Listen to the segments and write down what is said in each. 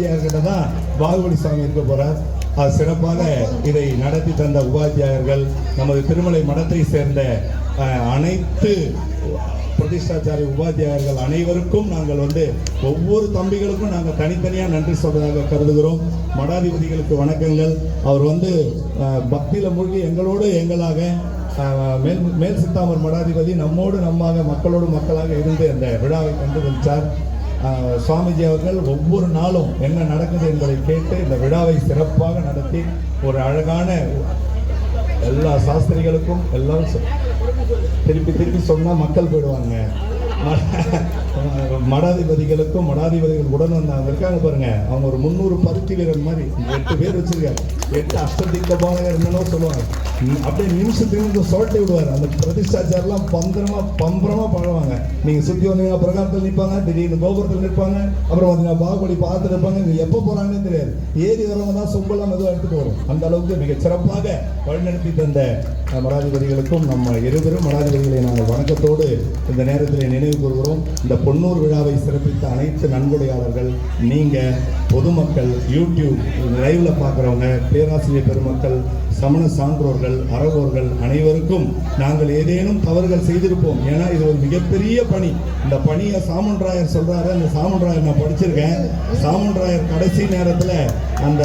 உபாத்தியாயர்கிட்ட தான் பாகுபலி சாமி இருக்க போறார். அது சிறப்பாக இதை நடத்தி தந்த உபாத்தியாயர்கள் நமது திருமலை மடத்தை சேர்ந்த அனைத்து பிரதிஷ்டாச்சாரிய உபாத்தியாயர்கள் அனைவருக்கும் நாங்கள் வந்து ஒவ்வொரு தம்பிகளுக்கும் நாங்கள் தனித்தனியாக நன்றி சொல்றதாக கருதுகிறோம். மடாதிபதிகளுக்கு வணக்கங்கள். அவர் வந்து அஹ், மூழ்கி எங்களோடு எங்களாக மேல் மேல் சித்தாமர் மடாதிபதி நம்மோடு நம்மாக மக்களோடு மக்களாக இருந்து அந்த விழாவை கண்டு வந்தார் சுவாமிஜி அவர்கள் ஒவ்வொரு நாளும் என்ன நடக்குது என்பதை கேட்டு இந்த விழாவை சிறப்பாக நடத்தி ஒரு அழகான எல்லா சாஸ்திரிகளுக்கும் எல்லாரும் சொ- திருப்பி திருப்பி சொன்னால் மக்கள் போயிடுவாங்க. மடாதிபதிகளுக்கும் மடாதிபதிகள் உடன் வந்தாங்க. இருக்காங்க பாருங்க. அவங்க ஒரு முந்நூறு பருத்தி வீரர் மாதிரி. எட்டு பேர் வச்சிருக்காரு எட்டு அஷ்டதிக்க பாலகர் சொல்லுவாங்க. அப்படியே நிமிஷத்துக்கு சொல்லிட்டு விடுவார். அந்த பிரதிஷ்டாச்சாரெல்லாம் பந்திரமா பம்பரமா பழவாங்க நீங்க சுத்தி வந்தீங்கன்னா பிரகாரத்தில் நிற்பாங்க திடீர்னு கோபுரத்தில் நிற்பாங்க அப்புறம் பார்த்தீங்கன்னா பாகுபலி பார்த்துட்டு இருப்பாங்க. இவங்க எப்போ போறாங்கன்னு தெரியாது. ஏறி வரவங்க தான் சொம்பெல்லாம் மெதுவாக எடுத்துட்டு வரும். அந்த அளவுக்கு மிக சிறப்பாக வழிநடத்தி தந்த மடாதிபதிகளுக்கும் நம்ம இருவரும் மடாதிபதிகளை நாங்கள் வணக்கத்தோடு இந்த நேரத்தில் நினைவு கூறுகிறோம். இந்த பொன்னூர் விழாவை சிறப்பித்த அனைத்து நன்கொடையாளர்கள் நீங்க பொதுமக்கள் யூடியூப் லைவ்ல பார்க்குறவங்க பேராசிரியர் பெருமக்கள் சமண சான்றோர்கள் அறவோர்கள் அனைவருக்கும் நாங்கள் ஏதேனும் தவறுகள் செய்திருப்போம். ஏன்னா இது ஒரு மிகப்பெரிய பணி. இந்த பணியை சாமுண்ராயர் சொல்றாரு. அந்த சாமுண்ராயர் நான் படிச்சிருக்கேன். சாமுண்ராயர் கடைசி நேரத்தில் அந்த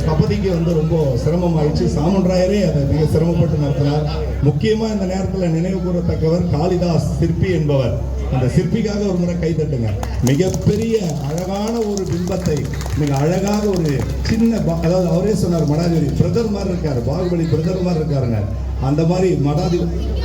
ஸ்தபதிக்கு வந்து ரொம்ப சிரமமாயிடுச்சு. சாமுண்ராயரே அதை மிக சிரமப்பட்டு நடத்தினார். முக்கியமாக இந்த நேரத்தில் நினைவு கூறத்தக்கவர் காளிதாஸ் சிற்பி என்பவர். அந்த சிற்பிக்காக ஒரு முறை கை தட்டுங்க. மிகப்பெரிய அழகான ஒரு பிம்பத்தை மிக அழகாக ஒரு சின்ன அதாவது அவரே சொன்னார் மடாதிபதி பிரதர் மாதிரி இருக்காரு பாகுபலி பிரதர் மாதிரி இருக்காருங்க. அந்த மாதிரி மடாதிபதி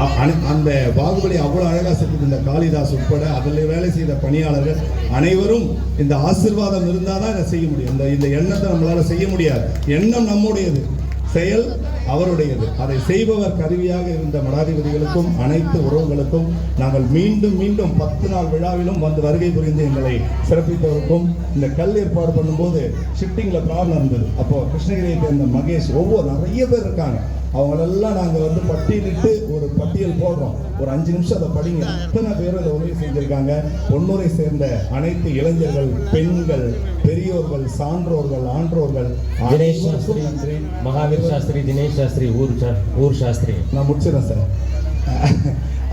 அ- அந்த பாகுபலி அவ்வளவு அழகா செஞ்சது. இந்த காளிதாஸ் உட்பட அதில் வேலை செய்த பணியாளர்கள் அனைவரும் இந்த ஆசீர்வாதம் இருந்தாதான் இதை செய்ய முடியும். இந்த இந்த எண்ணத்தை நம்மளால செய்ய முடியாது. எண்ணம் நம்முடையது. செயல் அவருடையது. அதை செய்பவர் கருவியாக இருந்த மடாதிபதிகளுக்கும் அனைத்து உறவுகளுக்கும் நாங்கள் மீண்டும் மீண்டும் பத்து நாள் விழாவிலும் வந்து வருகை புரிந்து எங்களை சிறப்பித்தவருக்கும் இந்த கல் ஏற்பாடு பண்ணும்போது ஷிஃப்டிங்கில் ப்ராப்ளம் இருந்தது அப்போ கிருஷ்ணகிரியை சேர்ந்த மகேஷ் ஒவ்வொரு நிறைய பேர் இருக்காங்க. அவங்களெல்லாம் நாங்கள் வந்து பட்டியலிட்டு ஒரு பட்டியல் போடுறோம். ஒரு அஞ்சு நிமிஷம் அதை படிங்க. எத்தனை பேர் அதை உதவி செஞ்சிருக்காங்க? பொன்னூரை சேர்ந்த அனைத்து இளைஞர்கள் பெண்கள் பெரியோர்கள் சான்றோர்கள் ஆன்றோர்கள். தினேஷ் சாஸ்திரி மகாவீர் சாஸ்திரி தினேஷ் சாஸ்திரி ஊர் ஊர் சாஸ்திரி. நான் முடிச்சிடறேன் சார்.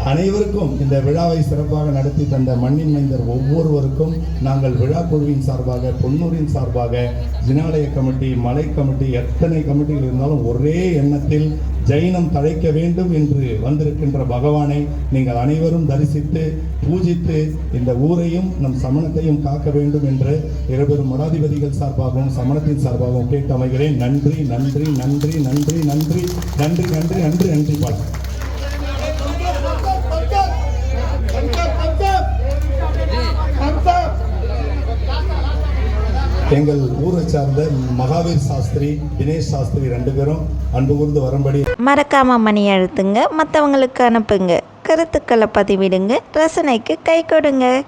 அனைவருக்கும் இந்த விழாவை சிறப்பாக நடத்தி தந்த மண்ணின் மைந்தர் ஒவ்வொருவருக்கும் நாங்கள் விழா குழுவின் சார்பாக பொன்னூரின் சார்பாக ஜினாலய கமிட்டி மலை கமிட்டி எத்தனை கமிட்டிகள் இருந்தாலும் ஒரே எண்ணத்தில் ஜெயினம் தழைக்க வேண்டும் என்று வந்திருக்கின்ற பகவானை நீங்கள் அனைவரும் தரிசித்து பூஜித்து இந்த ஊரையும் நம் சமணத்தையும் காக்க வேண்டும் என்று இருபெரும் மடாதிபதிகள் சார்பாகவும் சமணத்தின் சார்பாகவும் கேட்டு அமைகிறேன் நன்றி நன்றி நன்றி நன்றி நன்றி நன்றி நன்றி நன்றி நன்றி பாலா எங்கள் ஊரை சார்ந்த மகாவீர் சாஸ்திரி தினேஷ் சாஸ்திரி ரெண்டு பேரும் அன்பு கூர்ந்து வரும்படி மறக்காம மணி அழுத்துங்க மற்றவங்களுக்கு அனுப்புங்க. கருத்துக்களை பதிவிடுங்க ரசனைக்கு கை கொடுங்க.